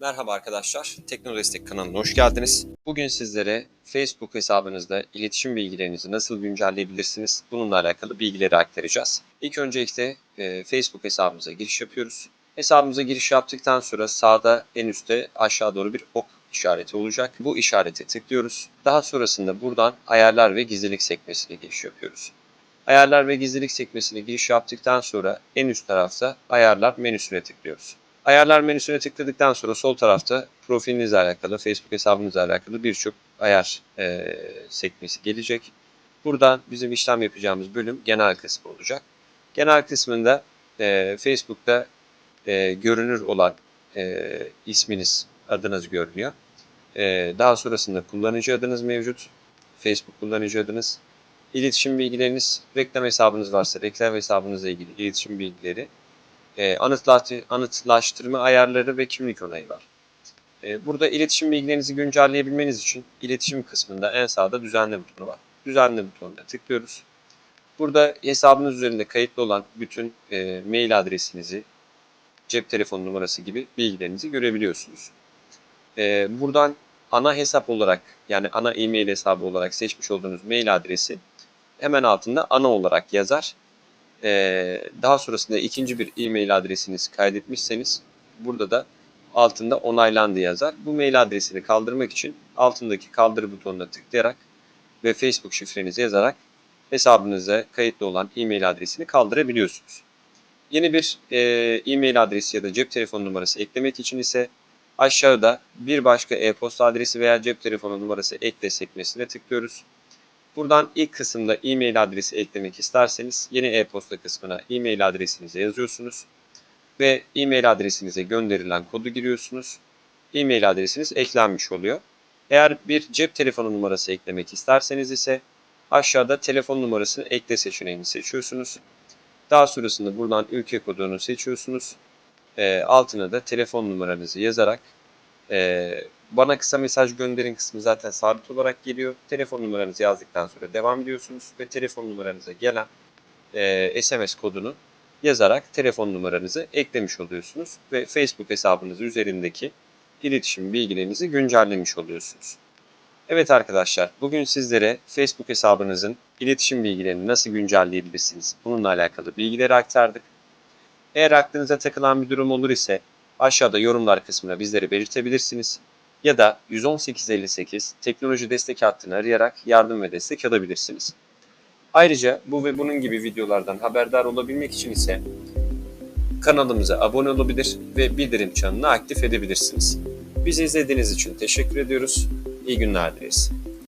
Merhaba arkadaşlar, Teknodestek kanalına hoş geldiniz. Bugün sizlere Facebook hesabınızda iletişim bilgilerinizi nasıl güncelleyebilirsiniz bununla alakalı bilgileri aktaracağız. İlk öncelikle e, Facebook hesabımıza giriş yapıyoruz. Hesabımıza giriş yaptıktan sonra sağda en üstte aşağı doğru bir ok işareti olacak. Bu işarete tıklıyoruz. Daha sonrasında buradan ayarlar ve gizlilik sekmesine giriş yapıyoruz. Ayarlar ve gizlilik sekmesine giriş yaptıktan sonra en üst tarafta ayarlar menüsüne tıklıyoruz. Ayarlar menüsüne tıkladıktan sonra sol tarafta profilinizle alakalı, Facebook hesabınızla alakalı birçok ayar e, sekmesi gelecek. Buradan bizim işlem yapacağımız bölüm genel kısmı olacak. Genel kısmında e, Facebook'ta e, görünür olan e, isminiz, adınız görünüyor. E, daha sonrasında kullanıcı adınız mevcut. Facebook kullanıcı adınız. İletişim bilgileriniz, reklam hesabınız varsa reklam hesabınızla ilgili iletişim bilgileri e, anıtlaş- anıtlaştırma ayarları ve kimlik onayı var. E, burada iletişim bilgilerinizi güncelleyebilmeniz için iletişim kısmında en sağda düzenle butonu var. Düzenle butonuna tıklıyoruz. Burada hesabınız üzerinde kayıtlı olan bütün e, mail adresinizi, cep telefonu numarası gibi bilgilerinizi görebiliyorsunuz. E, buradan ana hesap olarak yani ana e-mail hesabı olarak seçmiş olduğunuz mail adresi hemen altında ana olarak yazar. Ee, daha sonrasında ikinci bir e-mail adresiniz kaydetmişseniz burada da altında onaylandı yazar. Bu mail adresini kaldırmak için altındaki kaldır butonuna tıklayarak ve Facebook şifrenizi yazarak hesabınıza kayıtlı olan e-mail adresini kaldırabiliyorsunuz. Yeni bir e, e-mail adresi ya da cep telefonu numarası eklemek için ise aşağıda bir başka e-posta adresi veya cep telefonu numarası ekle sekmesine tıklıyoruz. Buradan ilk kısımda e-mail adresi eklemek isterseniz yeni e-posta kısmına e-mail adresinizi yazıyorsunuz ve e-mail adresinize gönderilen kodu giriyorsunuz. E-mail adresiniz eklenmiş oluyor. Eğer bir cep telefonu numarası eklemek isterseniz ise aşağıda telefon numarasını ekle seçeneğini seçiyorsunuz. Daha sonrasında buradan ülke kodunu seçiyorsunuz. Ee, altına da telefon numaranızı yazarak ee, bana kısa mesaj gönderin kısmı zaten sabit olarak geliyor. Telefon numaranızı yazdıktan sonra devam ediyorsunuz ve telefon numaranıza gelen e, SMS kodunu yazarak telefon numaranızı eklemiş oluyorsunuz ve Facebook hesabınız üzerindeki iletişim bilgilerinizi güncellemiş oluyorsunuz. Evet arkadaşlar, bugün sizlere Facebook hesabınızın iletişim bilgilerini nasıl güncelleyebilirsiniz bununla alakalı bilgileri aktardık. Eğer aklınıza takılan bir durum olur ise aşağıda yorumlar kısmına bizleri belirtebilirsiniz ya da 11858 teknoloji destek hattını arayarak yardım ve destek alabilirsiniz. Ayrıca bu ve bunun gibi videolardan haberdar olabilmek için ise kanalımıza abone olabilir ve bildirim çanını aktif edebilirsiniz. Bizi izlediğiniz için teşekkür ediyoruz. İyi günler dileriz.